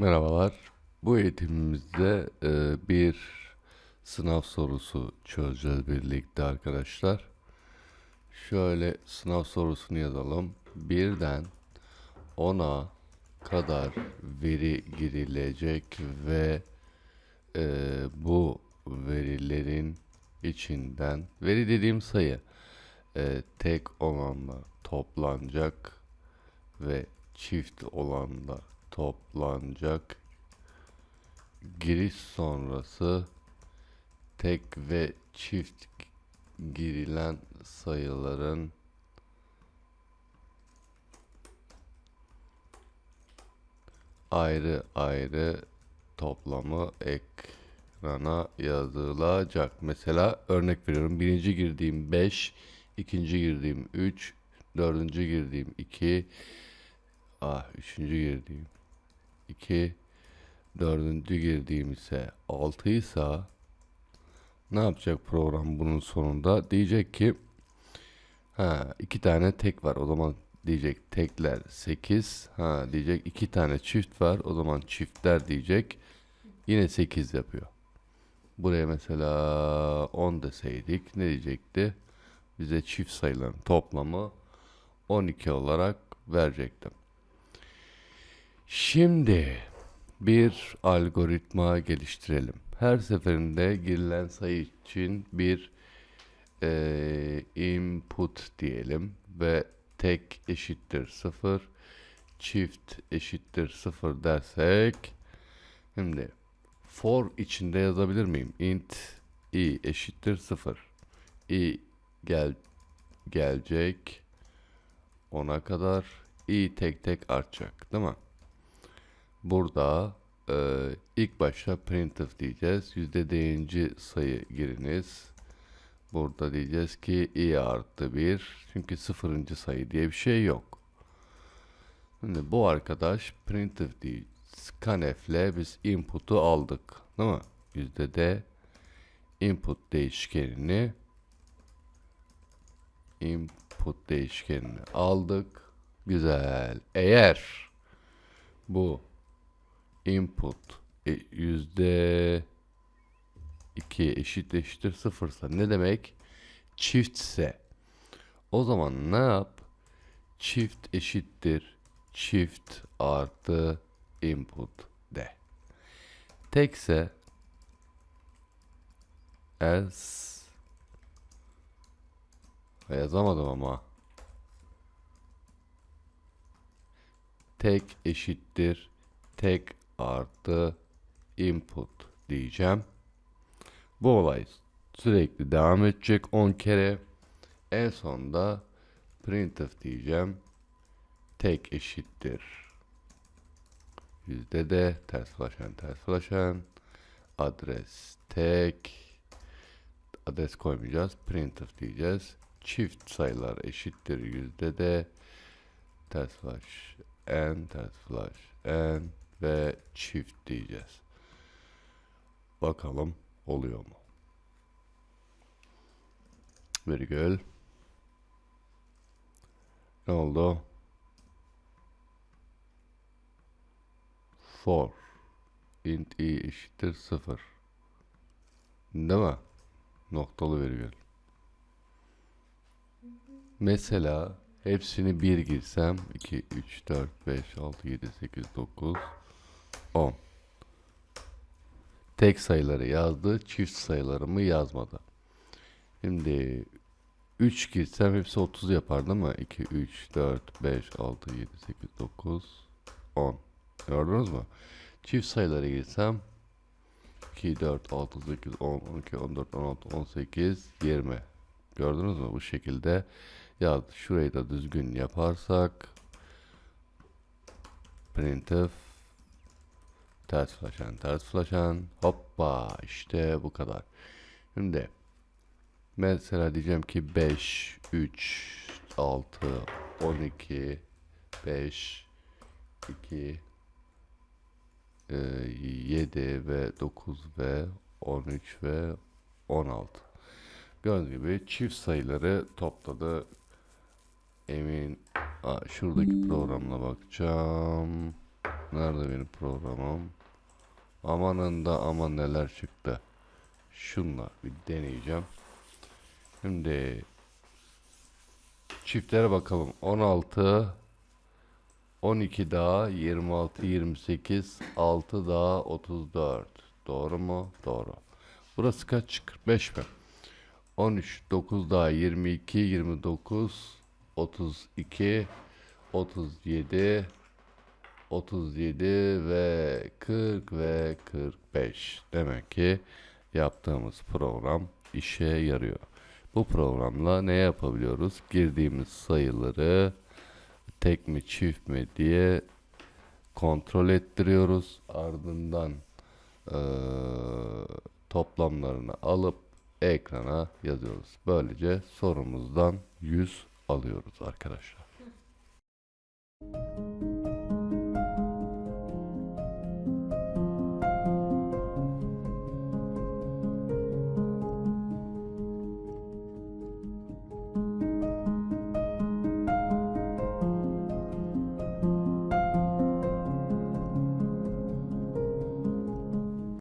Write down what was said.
Merhabalar. Bu eğitimimizde e, bir sınav sorusu çözeceğiz birlikte arkadaşlar. Şöyle sınav sorusunu yazalım. Birden 10'a kadar veri girilecek ve e, bu verilerin içinden veri dediğim sayı e, tek olanla toplanacak ve çift olanla toplanacak. Giriş sonrası tek ve çift girilen sayıların ayrı ayrı toplamı ekrana yazılacak. Mesela örnek veriyorum. Birinci girdiğim 5, ikinci girdiğim 3, dördüncü girdiğim 2, ah üçüncü girdiğim 2, dördüncü girdiğim ise 6 ise ne yapacak program bunun sonunda? Diyecek ki ha iki tane tek var o zaman diyecek tekler 8 ha diyecek iki tane çift var o zaman çiftler diyecek yine 8 yapıyor. Buraya mesela 10 deseydik ne diyecekti? Bize çift sayıların toplamı 12 olarak verecektim. Şimdi bir algoritma geliştirelim. Her seferinde girilen sayı için bir eee, input diyelim ve tek eşittir 0, çift eşittir 0 dersek şimdi for içinde yazabilir miyim? int i eşittir 0. i gel gelecek 10'a kadar i tek tek artacak değil mi? Burada e, ilk başta printf diyeceğiz. Yüzde deyinci sayı giriniz. Burada diyeceğiz ki i artı 1. Çünkü sıfırıncı sayı diye bir şey yok. Şimdi bu arkadaş printf değil. Scanf ile biz input'u aldık. Değil mi? Yüzde de input değişkenini input değişkenini aldık. Güzel. Eğer bu input e, yüzde iki eşit eşittir sıfırsa ne demek? Çiftse o zaman ne yap? Çift eşittir çift artı input de. Tekse else yazamadım ama tek eşittir tek artı input diyeceğim. Bu olay sürekli devam edecek 10 kere. En sonunda printf diyeceğim. Tek eşittir. Yüzde de ters flaşen ters flaşen. Adres tek. Adres koymayacağız. Printf diyeceğiz. Çift sayılar eşittir yüzde de ters flash n ters flash n ve çift diyeceğiz. Bakalım oluyor mu? Virgül. Ne oldu? For. int i eşittir 0. Değil mi? Noktalı virgül. Mesela hepsini 1 girsem 2, 3, 4, 5, 6, 7, 8, 9, 10. Tek sayıları yazdı, çift sayılarımı yazmadı. Şimdi 3 girsem hepsi 30 yapar değil mi? 2, 3, 4, 5, 6, 7, 8, 9, 10. Gördünüz mü? Çift sayıları girsem 2, 4, 6, 8, 10, 12, 14, 16, 18, 20. Gördünüz mü? Bu şekilde yazdı. Şurayı da düzgün yaparsak printf ters flaşen ters flaşen hoppa işte bu kadar. Şimdi mesela diyeceğim ki 5 3 6 12 5 2 e, 7 ve 9 ve 13 ve 16 Gördüğünüz gibi çift sayıları topladı. Emin Aa, şuradaki programla bakacağım. Nerede benim programım? Amanında aman neler çıktı. Şunla bir deneyeceğim. Şimdi çiftlere bakalım. 16 12 daha 26 28 6 daha 34. Doğru mu? Doğru. Burası kaç? 45 mi? 13 9 daha 22 29 32 37 37 ve 40 ve 45. Demek ki yaptığımız program işe yarıyor. Bu programla ne yapabiliyoruz? Girdiğimiz sayıları tek mi çift mi diye kontrol ettiriyoruz. Ardından eee, toplamlarını alıp ekrana yazıyoruz. Böylece sorumuzdan 100 alıyoruz arkadaşlar.